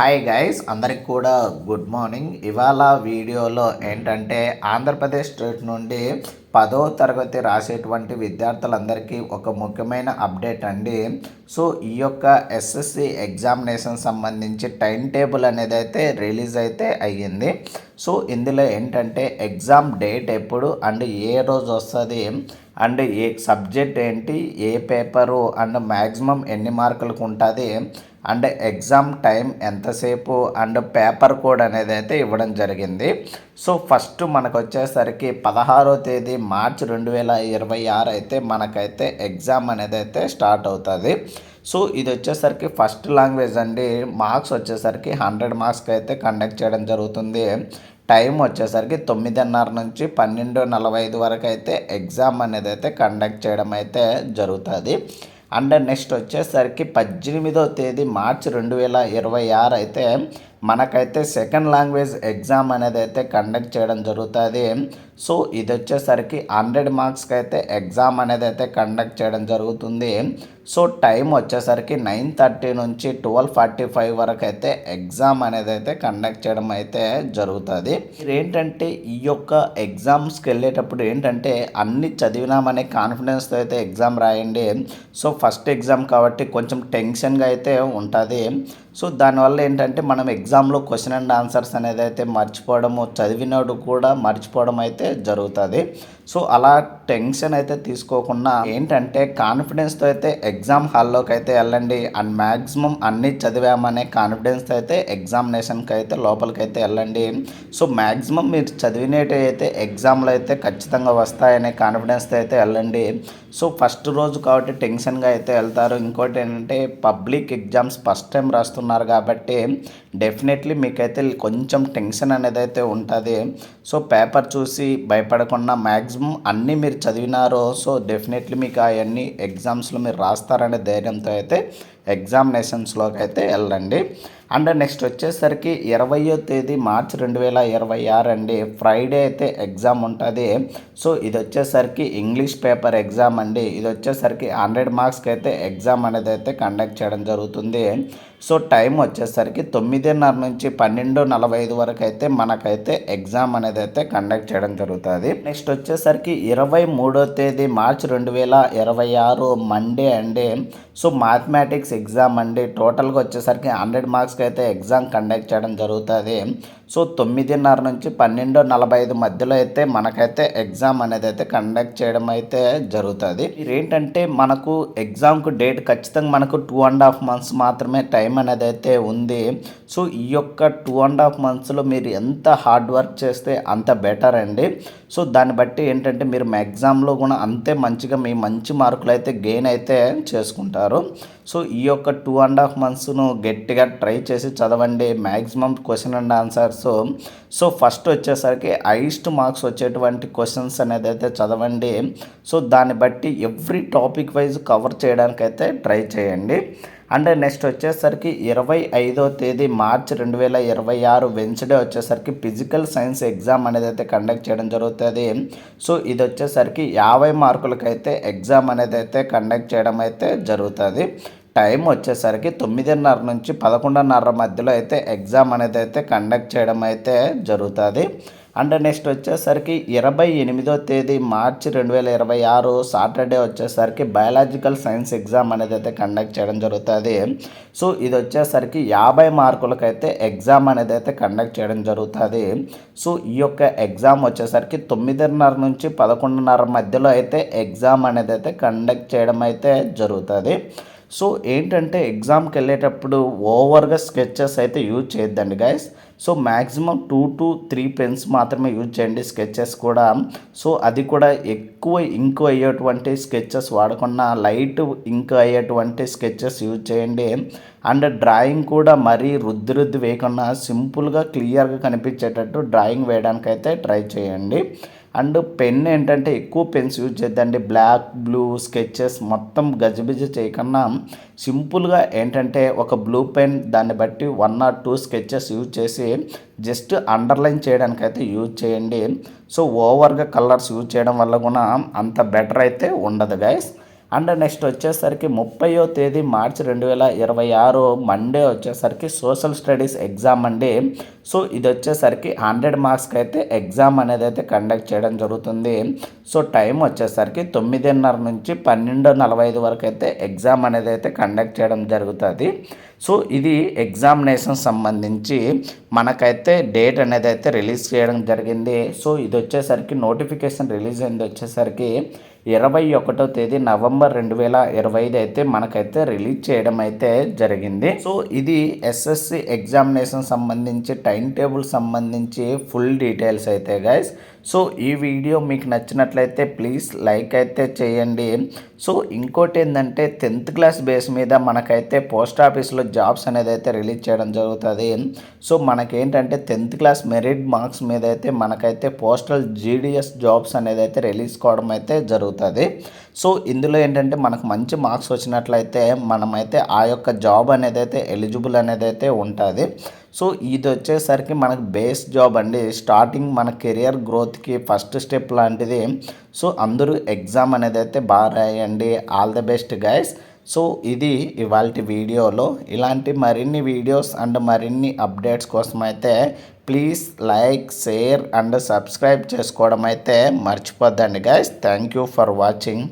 Hi guys అందరికి కూడా good morning ఇవాళ వీడియోలో ఏంటంటే ఆంధ్రప్రదేశ్ స్టేట్ నుండి పదో తరగతి రాసేటువంటి విద్యార్థులందరికీ ఒక ముఖ్యమైన అప్డేట్ అండి. సో ఈ యొక్క ఎస్ఎస్సి ఎగ్జామినేషన్ సంబంధించి టైం టేబుల్ అనేది అయితే రిలీజ్ అయితే అయ్యింది. సో ఇందులో ఏంటంటే ఎగ్జామ్ డేట్ ఎప్పుడు అండ్ ఏ రోజు వస్తుంది అండ్ ఏ సబ్జెక్ట్ ఏంటి ఏ పేపరు అండ్ మ్యాక్సిమం ఎన్ని మార్కులకు ఉంటుంది అండ్ ఎగ్జామ్ టైం ఎంతసేపు అండ్ పేపర్ కోడ్ అనేది అయితే ఇవ్వడం జరిగింది. సో ఫస్ట్ మనకు వచ్చేసరికి పదహారో తేదీ మార్చ్ రెండు వేల ఇరవై ఆరు అయితే మనకైతే ఎగ్జామ్ అనేది అయితే స్టార్ట్ అవుతుంది. సో ఇది వచ్చేసరికి ఫస్ట్ లాంగ్వేజ్ అండి. మార్క్స్ వచ్చేసరికి హండ్రెడ్ మార్క్స్కి అయితే కండక్ట్ చేయడం జరుగుతుంది. టైం వచ్చేసరికి తొమ్మిదిన్నర నుంచి పన్నెండు నలభై ఐదు వరకు అయితే ఎగ్జామ్ అనేది అయితే కండక్ట్ చేయడం అయితే జరుగుతుంది. అండ్ నెక్స్ట్ వచ్చేసరికి పద్దెనిమిదో తేదీ మార్చి రెండు వేల ఇరవై ఆరు అయితే మనకైతే సెకండ్ లాంగ్వేజ్ ఎగ్జామ్ అనేది అయితే కండక్ట్ చేయడం జరుగుతుంది. సో ఇది వచ్చేసరికి హండ్రెడ్ మార్క్స్కి అయితే ఎగ్జామ్ అనేది అయితే కండక్ట్ చేయడం జరుగుతుంది. సో టైం వచ్చేసరికి నైన్ థర్టీ నుంచి ట్వెల్వ్ ఫార్టీ ఫైవ్ వరకు అయితే ఎగ్జామ్ అనేది అయితే కండక్ట్ చేయడం అయితే జరుగుతుంది. ఏంటంటే ఈ యొక్క ఎగ్జామ్స్కి వెళ్ళేటప్పుడు ఏంటంటే అన్ని చదివినామనే కాన్ఫిడెన్స్తో అయితే ఎగ్జామ్ రాయండి. సో ఫస్ట్ ఎగ్జామ్ కాబట్టి కొంచెం టెన్షన్గా అయితే ఉంటుంది. సో దానివల్ల ఏంటంటే మనం ఎగ్జామ్లో క్వశ్చన్ అండ్ ఆన్సర్స్ అనేది అయితే మర్చిపోవడము చదివినోడు కూడా మర్చిపోవడం అయితే జరుగుతుంది. సో అలా టెన్షన్ అయితే తీసుకోకుండా ఏంటంటే కాన్ఫిడెన్స్తో అయితే ఎగ్జామ్ హాల్లోకి అయితే వెళ్ళండి. అండ్ మ్యాక్సిమం అన్నీ చదివామనే కాన్ఫిడెన్స్తో అయితే ఎగ్జామినేషన్కి అయితే లోపలికి అయితే వెళ్ళండి. సో మ్యాక్సిమం మీరు చదివినట్టు అయితే ఎగ్జామ్లో అయితే ఖచ్చితంగా వస్తాయనే కాన్ఫిడెన్స్తో అయితే వెళ్ళండి. సో ఫస్ట్ రోజు కాబట్టి టెన్షన్గా అయితే వెళ్తారు. ఇంకోటి ఏంటంటే పబ్లిక్ ఎగ్జామ్స్ ఫస్ట్ టైం రాస్తున్నారు కాబట్టి డెఫినెట్లీ మీకైతే కొంచెం టెన్షన్ అనేది అయితే ఉంటుంది. సో పేపర్ చూసి భయపడకుండా మ్యాక్సిమం అన్నీ మీరు చదివినారో సో డెఫినెట్లీ మీకు అవన్నీ ఎగ్జామ్స్లో మీరు రాస్తారనే ధైర్యంతో అయితే ఎగ్జామినేషన్స్లోకి అయితే వెళ్ళండి అండ్ నెక్స్ట్ వచ్చేసరికి ఇరవయో తేదీ మార్చ్ రెండు వేల ఇరవై ఆరు అండి. ఫ్రైడే అయితే ఎగ్జామ్ ఉంటుంది. సో ఇది వచ్చేసరికి ఇంగ్లీష్ పేపర్ ఎగ్జామ్ అండి. ఇది వచ్చేసరికి హండ్రెడ్ మార్క్స్కి అయితే ఎగ్జామ్ అనేది అయితే కండక్ట్ చేయడం జరుగుతుంది. సో టైం వచ్చేసరికి తొమ్మిదిన్నర నుంచి పన్నెండు నలభై ఐదు వరకు అయితే మనకైతే ఎగ్జామ్ అనేది అయితే కండక్ట్ చేయడం జరుగుతుంది. నెక్స్ట్ వచ్చేసరికి ఇరవై మూడో తేదీ మార్చ్ రెండు వేల ఇరవై ఆరు మండే అండి. సో మ్యాథమెటిక్స్ ఎగ్జామ్ అండి. టోటల్గా వచ్చేసరికి హండ్రెడ్ మార్క్స్కి అయితే ఎగ్జామ్ కండక్ట్ చేయడం జరుగుతుంది. సో తొమ్మిదిన్నర నుంచి పన్నెండు నలభై ఐదు మధ్యలో అయితే మనకైతే ఎగ్జామ్ అనేది అయితే కండక్ట్ చేయడం అయితే జరుగుతుంది. ఏంటంటే మనకు ఎగ్జామ్కు డేట్ ఖచ్చితంగా మనకు టూ అండ్ హాఫ్ మంత్స్ మాత్రమే టైం అనేది అయితే ఉంది. సో ఈ యొక్క టూ అండ్ హాఫ్ మంత్స్లో మీరు ఎంత హార్డ్ వర్క్ చేస్తే అంత బెటర్ అండి. సో దాన్ని బట్టి ఏంటంటే మీరు ఎగ్జామ్లో కూడా అంతే మంచిగా మీ మంచి మార్కులు అయితే గెయిన్ అయితే చేసుకుంటారు. సో ఈ యొక్క టూ అండ్ హాఫ్ మంత్స్ను గట్టిగా ట్రై చేసి చదవండి. Maximum question and answers so so first వచ్చేసరికి హైయెస్ట్ మార్క్స్ వచ్చేటువంటి క్వశ్చన్స్ అనేది అయితే చదవండి. సో దాన్ని బట్టి ఎవ్రీ టాపిక్ వైజ్ కవర్ చేయడానికైతే ట్రై చేయండి. అండ్ నెక్స్ట్ వచ్చేసరికి ఇరవై ఐదో తేదీ మార్చ్ రెండు వేల ఇరవై ఆరు వెన్స్డే వచ్చేసరికి ఫిజికల్ సైన్స్ ఎగ్జామ్ అనేది అయితే కండక్ట్ చేయడం జరుగుతుంది. సో ఇది వచ్చేసరికి యాభై మార్కులకైతే ఎగ్జామ్ అనేది అయితే కండక్ట్ చేయడం అయితే జరుగుతుంది. టైం వచ్చేసరికి తొమ్మిదిన్నర నుంచి పదకొండున్నర మధ్యలో అయితే ఎగ్జామ్ అనేది అయితే కండక్ట్ చేయడం అయితే జరుగుతుంది. అండ్ నెక్స్ట్ వచ్చేసరికి ఇరవై ఎనిమిదో తేదీ మార్చి రెండు వేల ఇరవై ఆరు సాటర్డే వచ్చేసరికి బయాలజికల్ సైన్స్ ఎగ్జామ్ అనేది అయితే కండక్ట్ చేయడం జరుగుతుంది. సో ఇది వచ్చేసరికి యాభై మార్కులకైతే ఎగ్జామ్ అనేది అయితే కండక్ట్ చేయడం జరుగుతుంది. సో ఈ యొక్క ఎగ్జామ్ వచ్చేసరికి తొమ్మిదిన్నర నుంచి పదకొండున్నర మధ్యలో అయితే ఎగ్జామ్ అనేది అయితే కండక్ట్ చేయడం అయితే జరుగుతుంది. సో ఏంటంటే ఎగ్జామ్కి వెళ్ళేటప్పుడు ఓవర్గా స్కెచెస్ అయితే యూజ్ చేయొద్దండి guys so maximum two to three pens మాత్రమే యూజ్ చేయండి స్కెచెస్ కూడా. సో అది కూడా ఎక్కువ ఇంక్ అయ్యేటువంటి స్కెచెస్ వాడకుండా లైట్ ఇంక్ అయ్యేటువంటి స్కెచెస్ యూజ్ చేయండి. అండ్ డ్రాయింగ్ కూడా మరీ రుద్ది రుద్ది వేయకుండా సింపుల్గా క్లియర్గా కనిపించేటట్టు డ్రాయింగ్ వేయడానికైతే ట్రై చేయండి. అండ్ పెన్ ఏంటంటే ఎక్కువ పెన్స్ యూజ్ చేద్దండి. బ్లాక్ బ్లూ స్కెచెస్ మొత్తం గజిబిజి చేయకుండా సింపుల్గా ఏంటంటే ఒక బ్లూ పెన్ దాన్ని బట్టి one or two sketches use చేసి జస్ట్ అండర్లైన్ చేయడానికి అయితే యూజ్ చేయండి. సో ఓవర్గా కలర్స్ యూజ్ చేయడం వల్ల కూడా అంత బెటర్ అయితే ఉండదు గైస్ అండ్ నెక్స్ట్ వచ్చేసరికి ముప్పయో తేదీ మార్చి రెండు వేల ఇరవై ఆరు మండే వచ్చేసరికి సోషల్ స్టడీస్ ఎగ్జామ్ అండి. సో ఇది వచ్చేసరికి హండ్రెడ్ మార్క్స్కి అయితే ఎగ్జామ్ అనేది అయితే కండక్ట్ చేయడం జరుగుతుంది. సో టైం వచ్చేసరికి తొమ్మిదిన్నర నుంచి పన్నెండు నలభై ఐదు వరకు అయితే ఎగ్జామ్ అనేది అయితే కండక్ట్ చేయడం జరుగుతుంది. సో ఇది ఎగ్జామినేషన్ సంబంధించి మనకైతే డేట్ అనేది అయితే రిలీజ్ చేయడం జరిగింది. సో ఇది వచ్చేసరికి నోటిఫికేషన్ రిలీజ్ అయింది వచ్చేసరికి ఇరవై ఒకటో తేదీ నవంబర్ రెండు వేల ఇరవై ఐదు అయితే మనకైతే రిలీజ్ చేయడం అయితే జరిగింది. సో ఇది ఎస్ఎస్సి ఎగ్జామినేషన్ సంబంధించి టైం టేబుల్ సంబంధించి ఫుల్ డీటెయిల్స్ అయితే గైస్ సో ఈ వీడియో మీకు నచ్చినట్లయితే ప్లీజ్ లైక్ అయితే చేయండి. సో ఇంకోటి ఏంటంటే టెన్త్ క్లాస్ బేస్ మీద మనకైతే పోస్ట్ ఆఫీస్లో జాబ్స్ అనేది అయితే రిలీజ్ చేయడం జరుగుతుంది. సో మనకేంటంటే టెన్త్ క్లాస్ మెరిట్ మార్క్స్ మీద అయితే మనకైతే పోస్టల్ జీడిఎస్ జాబ్స్ అనేది అయితే రిలీజ్ కావడం అయితే జరుగుతుంది. సో ఇందులో ఏంటంటే మనకు మంచి మార్క్స్ వచ్చినట్లయితే మనమైతే ఆ యొక్క జాబ్ అనేది అయితే ఎలిజిబుల్ అనేది అయితే ఉంటుంది. సో ఇది వచ్చేసరికి మనకు బేస్ జాబ్ అండి. స్టార్టింగ్ మన కెరియర్ గ్రోత్కి ఫస్ట్ స్టెప్ లాంటిది. సో అందరూ ఎగ్జామ్ అనేది అయితే బాగా రాయండి. All the best guys. So ఇది ఇవాళ వీడియోలో. ఇలాంటి మరిన్ని వీడియోస్ అండ్ మరిన్ని అప్డేట్స్ కోసం అయితే please like share and subscribe చేసుకోవడం అయితే మర్చిపోద్దండి guys. Thank you for watching.